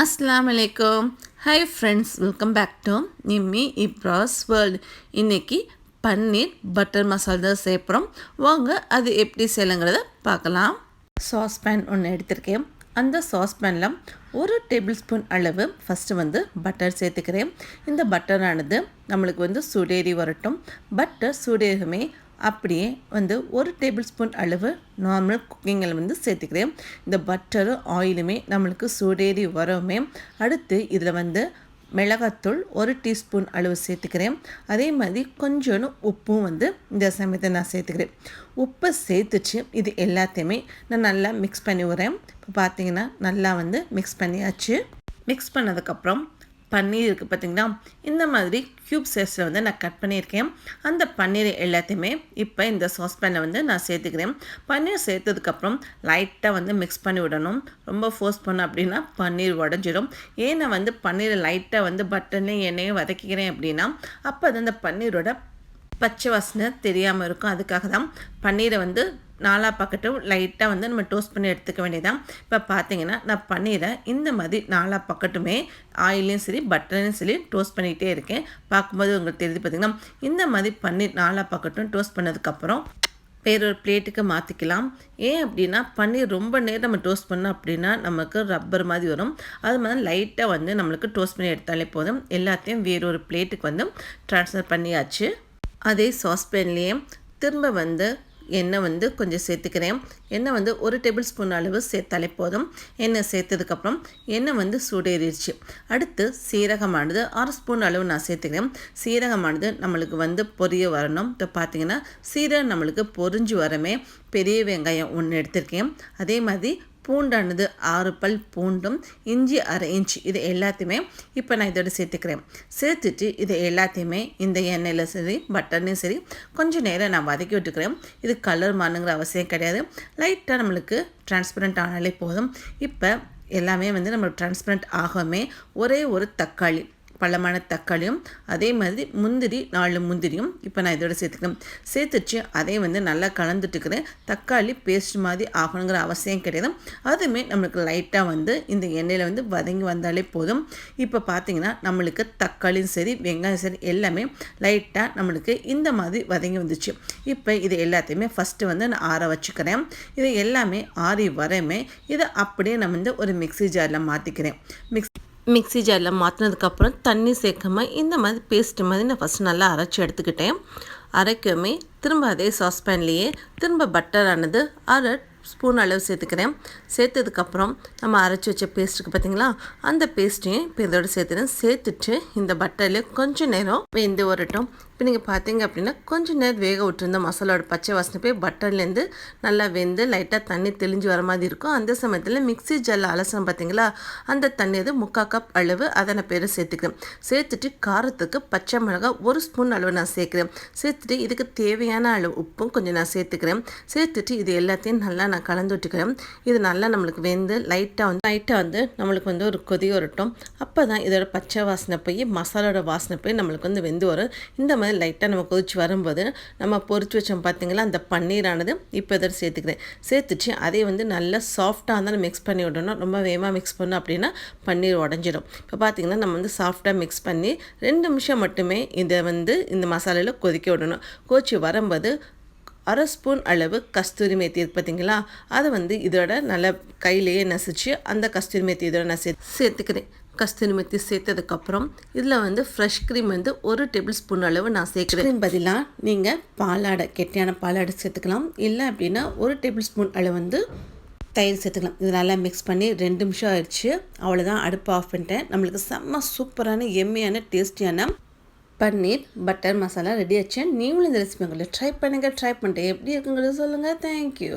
அஸ்லாம் வலைக்கம் hi friends welcome back to Nimmi Ibras world இன்றைக்கி பன்னீர் பட்டர் மசாலா தான் சேர்ப்புறோம் வாங்க அது எப்படி செய்யலைங்கிறத பார்க்கலாம். சாஸ் பேன் ஒன்று எடுத்திருக்கேன். அந்த சாஸ் பேனில் ஒரு டேபிள் ஸ்பூன் அளவு ஃபஸ்ட்டு வந்து பட்டர் சேர்த்துக்கிறேன். இந்த பட்டரானது நம்மளுக்கு வந்து சுடேறி வரட்டும். பட்டர் சுடேறுமே அப்படியே வந்து ஒரு டேபிள் ஸ்பூன் அளவு நார்மல் குக்கிங்கில் வந்து சேர்த்துக்கிறேன். இந்த பட்டரும் ஆயிலுமே நம்மளுக்கு சூடேறி வரவுமே அடுத்து இதில் வந்து மிளகாத்தூள் ஒரு டீஸ்பூன் அளவு சேர்த்துக்கிறேன். அதே மாதிரி கொஞ்சோன்னு உப்பும் வந்து இந்த சமயத்தை நான் சேர்த்துக்கிறேன். உப்பை சேர்த்துச்சு இது எல்லாத்தையுமே நான் நல்லா மிக்ஸ் பண்ணி விடுறேன். இப்போ பார்த்தீங்கன்னா நல்லா வந்து மிக்ஸ் பண்ணியாச்சு. மிக்ஸ் பண்ணதுக்கப்புறம் பன்னீர் இருக்குது பார்த்திங்கன்னா இந்த மாதிரி க்யூப் சைஸில் வந்து நான் கட் பண்ணியிருக்கேன். அந்த பன்னீர் எல்லாத்தையுமே இப்போ இந்த சாஸ்பேனில் வந்து நான் சேர்த்துக்கிறேன். பன்னீர் சேர்த்ததுக்கப்புறம் லைட்டாக வந்து மிக்ஸ் பண்ணி விடணும். ரொம்ப ஃபோர்ஸ் பண்ணோம் அப்படின்னா பன்னீர் உடஞ்சிடும். ஏன் நான் வந்து பன்னீரை லைட்டாக வந்து பட்டன்லேயும் எண்ணெயும் வதக்கிக்கிறேன் அப்படின்னா அப்போ அது அந்த பன்னீரோட பச்சை வாசனை தெரியாமல் இருக்கும். அதுக்காக தான் பன்னீரை வந்து நாலா பக்கட்டும் லைட்டாக வந்து நம்ம டோஸ்ட் பண்ணி எடுத்துக்க வேண்டியதான் இப்போ பார்த்தீங்கன்னா நான் பன்னீரை இந்த மாதிரி நாலா பக்கட்டுமே ஆயிலையும் சரி பட்டர்லையும் சரி டோஸ்ட் பண்ணிகிட்டே இருக்கேன். பார்க்கும்போது உங்களுக்கு தெரியுது பார்த்திங்கன்னா இந்த மாதிரி பன்னீர் நாலா பக்கட்டும் டோஸ்ட் பண்ணதுக்கப்புறம் வேறொரு பிளேட்டுக்கு மாற்றிக்கலாம் ஏன் அப்படின்னா பன்னீர் ரொம்ப நேரம் நம்ம டோஸ்ட் பண்ணோம் அப்படின்னா நமக்கு ரப்பர் மாதிரி வரும். அது மாதிரி லைட்டாக வந்து நம்மளுக்கு டோஸ்ட் பண்ணி எடுத்தாலே போதும். எல்லாத்தையும் வேறொரு பிளேட்டுக்கு வந்து ட்ரான்ஸ்ஃபர் பண்ணியாச்சு. அதே சாஸ்பேன்லேயே திரும்ப வந்து எண்ணெய் வந்து கொஞ்சம் சேர்த்துக்கிறேன். எண்ணெய் வந்து ஒரு டேபிள் ஸ்பூன் அளவு சேர்த்தாலே போதும். எண்ணெய் சேர்த்ததுக்கப்புறம் எண்ணெய் வந்து சூடேறிடுச்சு. அடுத்து சீரகமானது அரை ஸ்பூன் அளவு நான் சேர்த்துக்கிறேன். சீரகமானது நம்மளுக்கு வந்து பொரிய வரணும். இப்போ பார்த்தீங்கன்னா சீரகம் நம்மளுக்கு பொறிஞ்சு வரமே. பெரிய வெங்காயம் ஒன்று எடுத்திருக்கேன். அதே மாதிரி பூண்டானது ஆறு பல் பூண்டும் இஞ்சி அரை இன்ச். இது எல்லாத்தையுமே இப்போ நான் இதோட சேர்த்துக்கிறேன். சேர்த்துட்டு இது எல்லாத்தையுமே இந்த எண்ணெயில் சரி பட்டர்லையும் சரி கொஞ்சம் நேரம் நான் வதக்கி விட்டுக்கிறேன். இது கலர் மாறுங்கிற அவசியம் கிடையாது. லைட்டாக நம்மளுக்கு டிரான்ஸ்பரண்ட் ஆனாலே போதும். இப்போ எல்லாமே வந்து நம்ம டிரான்ஸ்பரண்ட் ஆகாமே ஒரே ஒரு தக்காளி பழமான தக்காளியும் அதே மாதிரி முந்திரி நாலு முந்திரியும் இப்போ நான் இதோட சேர்த்துக்கிறேன். சேர்த்துச்சு அதே வந்து நல்லா கலந்துட்டுக்கிறேன் தக்காளி பேஸ்ட் மாதிரி ஆகணுங்கிற அவசியம் கிடையாது. அதுவுமே நம்மளுக்கு லைட்டாக வந்து இந்த எண்ணெயில் வந்து வதங்கி வந்தாலே போதும். இப்போ பார்த்தீங்கன்னா நம்மளுக்கு தக்காளியும் சரி வெங்காயம் சரி எல்லாமே லைட்டாக நம்மளுக்கு இந்த மாதிரி வதங்கி வந்துச்சு. இப்போ இது எல்லாத்தையுமே ஃபஸ்ட்டு வந்து நான் ஆற வச்சுக்கிறேன். இது எல்லாமே ஆறி வரமே இதை அப்படியே நான் வந்து ஒரு மிக்சி ஜாரில் மாற்றிக்கிறேன் மிக்ஸ் மிக்சி ஜாரில் மாற்றினதுக்கப்புறம் தண்ணி சேர்க்காமல் இந்த மாதிரி பேஸ்ட்டு மாதிரி நான் ஃபஸ்ட்டு நல்லா அரைச்சி எடுத்துக்கிட்டேன். அரைக்கமே திரும்ப அதே சாஸ்பேன்லேயே திரும்ப பட்டரானது அரை ஸ்பூன் அளவு சேர்த்துக்கிறேன். சேர்த்ததுக்கப்புறம் நம்ம அரைச்சி வச்ச பேஸ்ட்டுக்கு பார்த்தீங்களா அந்த பேஸ்ட்டையும் இப்போ இதோட சேர்த்துறேன். சேர்த்துட்டு இந்த பட்டரில் கொஞ்சம் நேரம் வெந்து வரட்டும். இப்போ நீங்கள் பார்த்தீங்க அப்படின்னா கொஞ்சம் நேரம் வேக விட்டுருந்த மசாலாவோட பச்சை வாசனை போய் பட்டர்லேருந்து நல்லா வெந்து லைட்டாக தண்ணி தெளிஞ்சு வர மாதிரி இருக்கும். அந்த சமயத்தில் மிக்சி ஜல்ல அலசனம் பார்த்தீங்களா அந்த தண்ணி அது முக்கால் கப் அளவு அதை நான் பேர் சேர்த்துக்கிறேன். சேர்த்துட்டு காரத்துக்கு பச்சை மிளகாய் ஒரு ஸ்பூன் அளவு நான் சேர்க்குறேன். சேர்த்துட்டு இதுக்கு தேவையான அளவு உப்பும் கொஞ்சம் நான் சேர்த்துக்கிறேன். சேர்த்துட்டு இது எல்லாத்தையும் நல்லா நான் கலந்து விட்டுக்கிறேன் இது நல்லா நம்மளுக்கு வெந்து லைட்டாக வந்து லைட்டாக வந்து நம்மளுக்கு வந்து ஒரு கொதி வரட்டும். அப்போ தான் இதோட பச்சை வாசனை போய் மசாலோட வாசனை போய் நம்மளுக்கு வந்து வெந்து வரும். இந்த மாதிரி லைட்டாக நம்ம கொதிச்சு வரும்போது நம்ம பொறிச்சு வச்சோம் பார்த்தீங்களா அந்த பன்னீரானது இப்போ இதோட சேர்த்துக்கிறேன். சேர்த்துச்சு அதே வந்து நல்லா சாஃப்டாக இருந்தாலும் மிக்ஸ் பண்ணி விடணும். ரொம்ப வேகமாக மிக்ஸ் பண்ணோம் அப்படின்னா பன்னீர் உடஞ்சிடும் இப்போ பார்த்தீங்கன்னா நம்ம வந்து சாஃப்டாக மிக்ஸ் பண்ணி ரெண்டு நிமிஷம் மட்டுமே இதை வந்து இந்த மசாலையில் கொதிக்க விடணும். கொதிச்சு வரும்போது அரை ஸ்பூன் அளவு கஸ்தூரி மேத்தி இருக்கு பார்த்தீங்களா அதை வந்து இதோட நல்லா கையிலேயே நசிச்சு அந்த கஸ்தூரி மேத்தி இதோட நான் சே சேர்த்துக்கிறேன். கஸ்தூரி மெத்தி சேர்த்ததுக்கப்புறம் இதில் வந்து ஃப்ரெஷ் க்ரீம் வந்து ஒரு டேபிள் ஸ்பூன் அளவு நான் சேர்க்குறேன். பதிலாக நீங்கள் பாலாடை கெட்டியான பாலாடை சேர்த்துக்கலாம். இல்லை அப்படின்னா ஒரு டேபிள் ஸ்பூன் அளவு வந்து தயிர் சேர்த்துக்கலாம். இது நல்லா மிக்ஸ் பண்ணி ரெண்டு நிமிஷம் ஆயிடுச்சு. அவ்வளோதான் அடுப்பு ஆஃப் பண்ணிட்டேன். நம்மளுக்கு செம்ம சூப்பரான எம்மையான டேஸ்டியான பன்னீர் பட்டர் மசாலா ரெடி ஆச்சு. நீங்களும் இந்த ரெசிபி உங்களை ட்ரை பண்ணுங்கள் ட்ரை பண்ணிட்டு எப்படி இருக்குங்கிறத சொல்லுங்கள் தேங்க்யூ